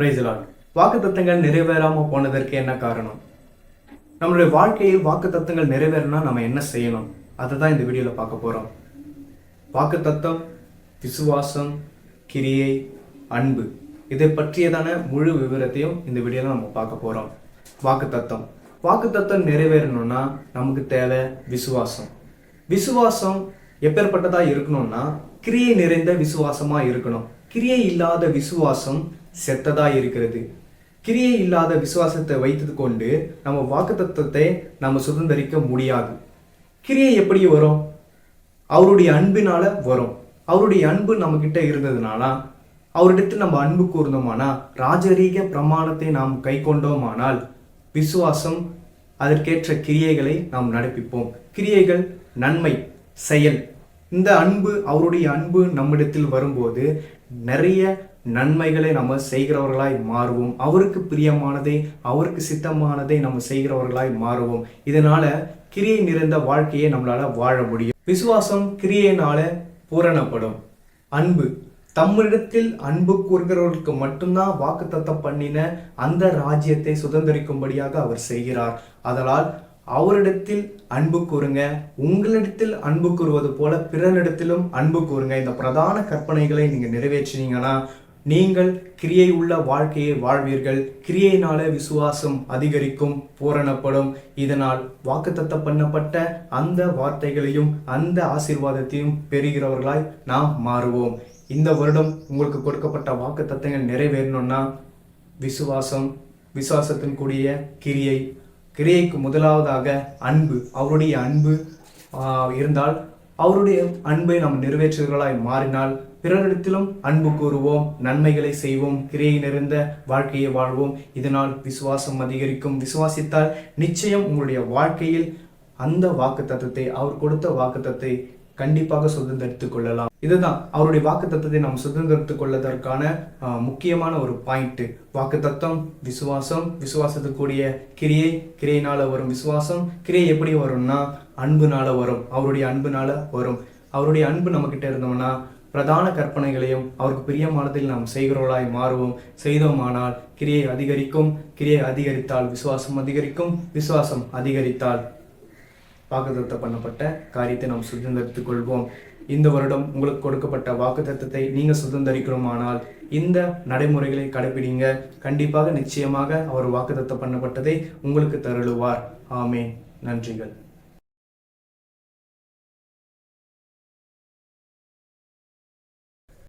பிரைஸ்லாட் வாக்கு தத்துவங்கள் நிறைவேறாமல் போனதற்கு என்ன காரணம்? நம்மளுடைய வாழ்க்கையில் வாக்கு தத்துவங்கள் நிறைவேறினா நம்ம என்ன செய்யணும்? அதை தான் இந்த வீடியோவில் பார்க்க போகிறோம் வாக்கு தத்தம் விசுவாசம் கிரியை அன்பு இதை பற்றியதான முழு விவரத்தையும் இந்த வீடியோவில் நம்ம பார்க்க போகிறோம் வாக்கு தத்தம் வாக்கு தத்தம் நிறைவேறணும்னா நமக்கு தேவை விசுவாசம். விசுவாசம் எப்பேற்பட்டதாக இருக்கணும்னா கிரியை நிறைந்த விசுவாசமாக இருக்கணும். கிரியை இல்லாத விசுவாசம் செத்ததா இருக்கிறது. கிரியை இல்லாத விசுவாசத்தை வைத்து கொண்டு நம்ம வாக்குத்தத்தத்தை நம்ம சுதந்திரிக்க முடியாது. கிரியை எப்படி வரும்? அவருடைய அன்பினால வரும். அவருடைய அன்பு நம்ம கிட்ட இருந்ததுனால? அவரிடத்தில் நம்ம அன்பு கூர்ந்தோமானா? ராஜரீக பிரமாணத்தை நாம் கை கொண்டோமானால் விசுவாசம் அதற்கேற்ற கிரியைகளை நாம் நடப்பிப்போம். கிரியைகள் நன்மை செயல். இந்த அன்பு அவருடைய அன்பு நம்மிடத்தில் வரும்போது நிறைய நன்மைகளை நம்ம செய்கிறவர்களாய் மாறுவோம். அவருக்கு பிரியமானதை அவருக்கு சித்தமானதை நம்ம செய்கிறவர்களாய் மாறுவோம். இதனால கிரியை நிறைந்த வாழ்க்கையை நம்மளால வாழ முடியும். விசுவாசம் கிரியையினால பூரணப்படும். அன்பு. தம்மிடத்தில் அன்பு கூறுகிறவர்களுக்கு மட்டும்தான் வாக்குத்தத்தம் பண்ணின அந்த ராஜ்யத்தை சுதந்திரிக்கும்படியாக அவர் செய்கிறார். அதனால் அவரிடத்தில் அன்பு கூறுங்க உங்களிடத்தில் அன்பு கூறுவது போல பிறரிடத்திலும் அன்பு கூறுங்க. இந்த பிரதான கற்பனைகளை நீங்க நிறைவேற்றினீங்கன்னா நீங்கள் கிரியை உள்ள வாழ்க்கையை வாழ்வீர்கள். கிரியையினால விசுவாசம் அதிகரிக்கும் பூரணப்படும். இதனால் வாக்குத்தத்தம் பண்ணப்பட்ட அந்த வார்த்தைகளையும் அந்த ஆசீர்வாதத்தையும் பெறுகிறவர்களாய் நாம் மாறுவோம். இந்த வருடம் உங்களுக்கு கொடுக்கப்பட்ட வாக்கு தத்தங்கள் நிறைவேறணும்னா விசுவாசம் விசுவாசத்தின் கூடிய கிரியை கிரியைக்கு முதலாவதாக அன்பு. அவருடைய அன்பு இருந்தால் அவருடைய அன்பை நாம் நிறைவேற்றுவர்களாய் மாறினால் பிறரிடத்திலும் அன்பு கூறுவோம் நன்மைகளை செய்வோம் கிரியை நிறைந்த வாழ்க்கையை வாழ்வோம். இதனால் விசுவாசம் அதிகரிக்கும். விசுவாசித்தால் நிச்சயம் உங்களுடைய வாழ்க்கையில் அந்த வாக்கு அவர் கொடுத்த வாக்கு கண்டிப்பாக சுதந்திரத்துக் கொள்ளலாம். இதுதான் அவருடைய வாக்கு தத்துவத்தை நாம் சுதந்திரத்துக் கொள்ளதற்கான ஆஹ், முக்கியமான ஒரு பாயிண்ட். வாக்கு தத்துவம் விசுவாசம் விசுவாசத்துக்குரிய கிரியை கிரியைனால வரும் விசுவாசம். கிரியை எப்படி வரும்னா அன்புனால வரும். அவருடைய அன்புனால வரும். அவருடைய அன்பு நம்மக்கிட்ட இருந்தோம்னா பிரதான கற்பனைகளையும் அவருக்கு பிரியமானதில் நாம் செய்கிறவர்களாய் மாறுவோம். செய்தோமானால் கிரியை அதிகரிக்கும். கிரியை அதிகரித்தால் விசுவாசம் அதிகரிக்கும். விசுவாசம் அதிகரித்தால் வாக்குத்தத்தம் பண்ணப்பட்ட காரியத்தை நாம் சுதந்திரித்துக் கொள்வோம். இந்த வருடம் உங்களுக்கு கொடுக்கப்பட்ட வாக்குத்தத்தத்தை நீங்கள் சுதந்திரிக்கணுமானால் இந்த நடைமுறைகளை கடைபிடிங்க. கண்டிப்பாக நிச்சயமாக அவர் வாக்குத்தத்தம் பண்ணப்பட்டதை உங்களுக்கு தருளுவார். ஆமே நன்றிகள்.